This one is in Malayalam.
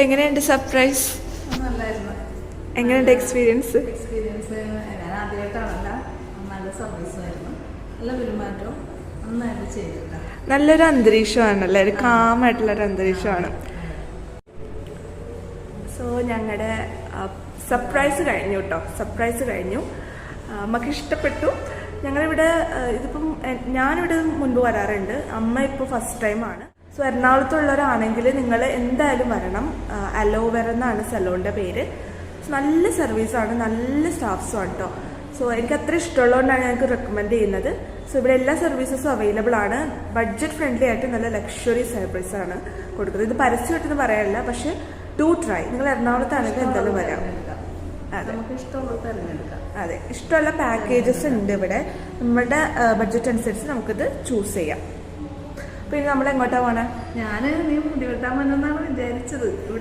എങ്ങനെയുണ്ട് സർപ്രൈസ് എങ്ങനെയുണ്ട് എക്സ്പീരിയൻസ് എക്സ്പീരിയൻസ് ഞാൻ ആദ്യമായിട്ടാണല്ല നല്ല സർവീസ് നല്ല പെരുമാറ്റവും നന്നായിട്ട് ചെയ്തിട്ടാ നല്ലൊരു അന്തരീക്ഷമാണ് ഒരു കാമായിട്ടുള്ള ഒരു അന്തരീക്ഷമാണ്. സോ ഞങ്ങളുടെ സർപ്രൈസ് കഴിഞ്ഞു കേട്ടോ സർപ്രൈസ് കഴിഞ്ഞു. നമുക്ക് അമ്മയ്ക്ക് ഇഷ്ടപ്പെട്ടു. ഞങ്ങളിവിടെ ഇതിപ്പം ഞാനിവിടെ മുൻപ് വരാറുണ്ട്. അമ്മ ഇപ്പോൾ ഫസ്റ്റ് ടൈമാണ് സോ എറണാകുളത്തുള്ളവരാണെങ്കിൽ നിങ്ങൾ എന്തായാലും വരണം. അലോവെറ എന്നാണ് സലോണിന്റെ പേര്. നല്ല സർവീസാണ് നല്ല സ്റ്റാഫ്സും ആണ് കേട്ടോ സോ എനിക്ക് അത്ര ഇഷ്ടമുള്ളതുകൊണ്ടാണ് ഞങ്ങൾക്ക് റെക്കമെൻഡ് ചെയ്യുന്നത്. സോ ഇവിടെ എല്ലാ സർവീസസും അവൈലബിൾ ആണ്. ബഡ്ജറ്റ് ഫ്രണ്ട്ലി ആയിട്ട് നല്ല ലക്ഷറി സർവീസ് ആണ് കൊടുക്കുന്നത്. ഇത് പരസ്യമായിട്ടൊന്നും പറയാനില്ല പക്ഷെ ടു ട്രൈ നിങ്ങൾ എറണാകുളത്താണെങ്കിൽ എന്തായാലും വരാം. അതെ. ഇഷ്ടമുള്ള പാക്കേജസ് ഉണ്ട് ഇവിടെ. നമ്മുടെ ബഡ്ജറ്റ് അനുസരിച്ച് നമുക്കിത് ചൂസ് ചെയ്യാം. പിന്നെ നമ്മൾ എങ്ങോട്ടാ പോണേ? ഞാൻ നീ മുടി വെട്ടാൻ വന്നെന്നാണ് വിചാരിച്ചത്. ഇവിടെ